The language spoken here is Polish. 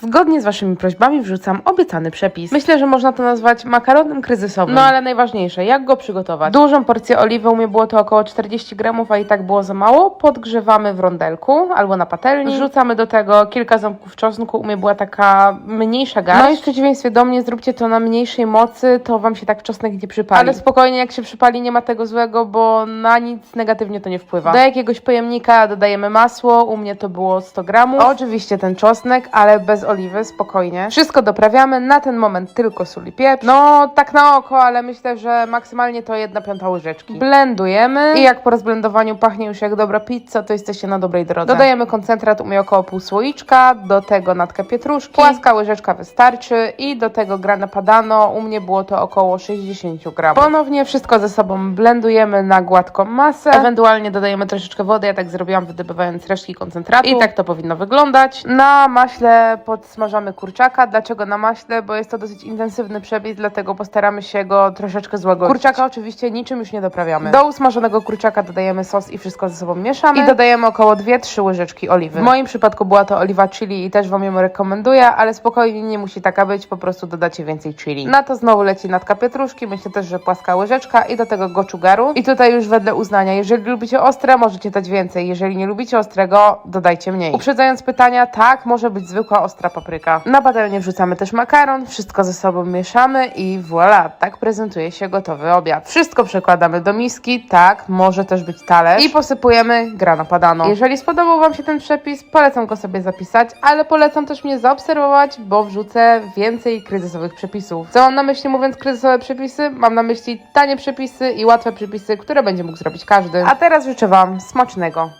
Zgodnie z waszymi prośbami wrzucam obiecany przepis. Myślę, że można to nazwać makaronem kryzysowym. No ale najważniejsze, jak go przygotować? Dużą porcję oliwy u mnie było to około 40 gramów, a i tak było za mało. Podgrzewamy w rondelku albo na patelni. Wrzucamy do tego kilka ząbków czosnku. U mnie była taka mniejsza garść. No i w przeciwieństwie do mnie zróbcie to na mniejszej mocy, to wam się tak czosnek nie przypali. Ale spokojnie, jak się przypali, nie ma tego złego, bo na nic negatywnie to nie wpływa. Do jakiegoś pojemnika dodajemy masło, u mnie to było 100 gramów. Oczywiście ten czosnek, ale bez oliwy, spokojnie. Wszystko doprawiamy, na ten moment tylko sól i pieprz. No, tak na oko, ale myślę, że maksymalnie to jedna piąta łyżeczki. Blendujemy i jak po rozblendowaniu pachnie już jak dobra pizza, to jesteście na dobrej drodze. Dodajemy koncentrat, u mnie około pół słoiczka, do tego natkę pietruszki, płaska łyżeczka wystarczy i do tego grana padano, u mnie było to około 60 gramów. Ponownie wszystko ze sobą blendujemy na gładką masę, ewentualnie dodajemy troszeczkę wody, ja tak zrobiłam wydobywając resztki koncentratu i tak to powinno wyglądać. Na maśle podsmażamy kurczaka. Dlaczego na maśle? Bo jest to dosyć intensywny przepis, dlatego postaramy się go troszeczkę złagodzić. Kurczaka oczywiście niczym już nie doprawiamy. Do usmażonego kurczaka dodajemy sos i wszystko ze sobą mieszamy i dodajemy około 2-3 łyżeczki oliwy. W moim przypadku była to oliwa chili i też wam ją rekomenduję, ale spokojnie nie musi taka być, po prostu dodacie więcej chili. Na to znowu leci natka pietruszki, myślę też, że płaska łyżeczka i do tego goczugaru. I tutaj już wedle uznania, jeżeli lubicie ostre, możecie dać więcej, jeżeli nie lubicie ostrego, dodajcie mniej. Uprzedzając pytania, tak, może być zwykła ostra papryka. Na patelnię wrzucamy też makaron, wszystko ze sobą mieszamy i voilà, tak prezentuje się gotowy obiad. Wszystko przekładamy do miski, tak, może też być talerz i posypujemy grana padano. Jeżeli spodobał Wam się ten przepis, polecam go sobie zapisać, ale polecam też mnie zaobserwować, bo wrzucę więcej kryzysowych przepisów. Co mam na myśli mówiąc kryzysowe przepisy? Mam na myśli tanie przepisy i łatwe przepisy, które będzie mógł zrobić każdy. A teraz życzę Wam smacznego.